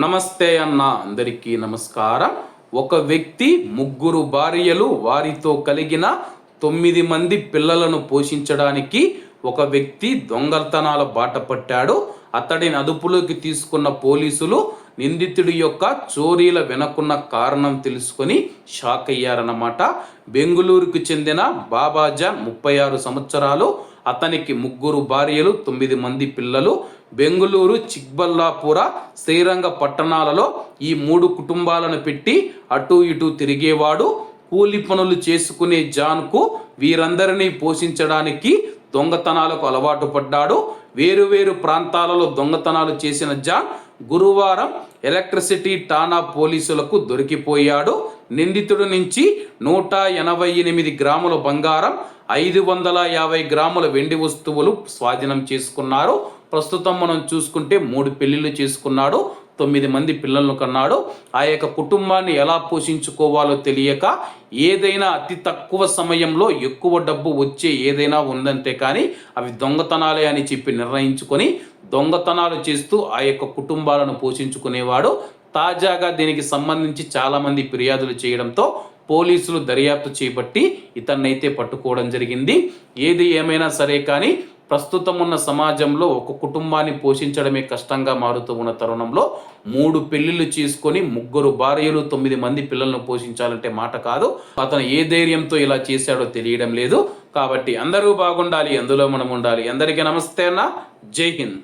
నమస్తే అన్న అందరికీ నమస్కారం. ఒక వ్యక్తి ముగ్గురు భార్యలు వారితో కలిగిన తొమ్మిది మంది పిల్లలను పోషించడానికి ఒక వ్యక్తి దొంగతనాల బాట పట్టాడు. అతడిని అదుపులోకి తీసుకున్న పోలీసులు నిందితుడి యొక్క చోరీల వెనకున్న కారణం తెలుసుకొని షాక్ అయ్యారన్నమాట. బెంగుళూరుకు చెందిన బాబాజాన్ ముప్పై ఆరు సంవత్సరాలు అతనికి ముగ్గురు భార్యలు తొమ్మిది మంది పిల్లలు బెంగుళూరు చిక్బల్లాపుర శ్రీరంగ పట్టణాలలో ఈ మూడు కుటుంబాలను పెట్టి అటు ఇటు తిరిగేవాడు. కూలి పనులు చేసుకునే జాన్కు వీరందరినీ పోషించడానికి దొంగతనాలకు అలవాటు పడ్డాడు. వేరు వేరు ప్రాంతాలలో దొంగతనాలు చేసిన జాన్ గురువారం ఎలక్ట్రిసిటీ టానా పోలీసులకు దొరికిపోయాడు. నిందితుడి నుంచి నూట ఎనభై ఎనిమిది గ్రాముల బంగారం ఐదు వందల యాభై గ్రాముల వెండి వస్తువులు స్వాధీనం చేసుకున్నారు. ప్రస్తుతం మనం చూసుకుంటే మూడు పెళ్ళిళ్ళు చేసుకున్నాడు తొమ్మిది మంది పిల్లలను కన్నాడు. ఆ యొక్క కుటుంబాన్ని ఎలా పోషించుకోవాలో తెలియక ఏదైనా అతి తక్కువ సమయంలో ఎక్కువ డబ్బు వచ్చే ఏదైనా ఉందంటే కానీ అవి దొంగతనాలే అని చెప్పి నిర్ణయించుకొని దొంగతనాలు చేస్తూ ఆ యొక్క కుటుంబాలను పోషించుకునేవాడు. తాజాగా దీనికి సంబంధించి చాలామంది ఫిర్యాదులు చేయడంతో పోలీసులు దర్యాప్తు చేపట్టి ఇతన్నైతే పట్టుకోవడం జరిగింది. ఏది ఏమైనా సరే కానీ ప్రస్తుతం ఉన్న సమాజంలో ఒక కుటుంబాన్ని పోషించడమే కష్టంగా మారుతూ ఉన్న తరుణంలో మూడు పెళ్ళిళ్ళు చేసుకొని ముగ్గురు భార్యలు తొమ్మిది మంది పిల్లలను పోషించాలంటే మాట కాదు. అతను ఏ ధైర్యంతో ఇలా చేశాడో తెలియడం లేదు. కాబట్టి అందరూ బాగుండాలి అందులో మనం ఉండాలి. అందరికీ నమస్తే అన్న. జై హింద్.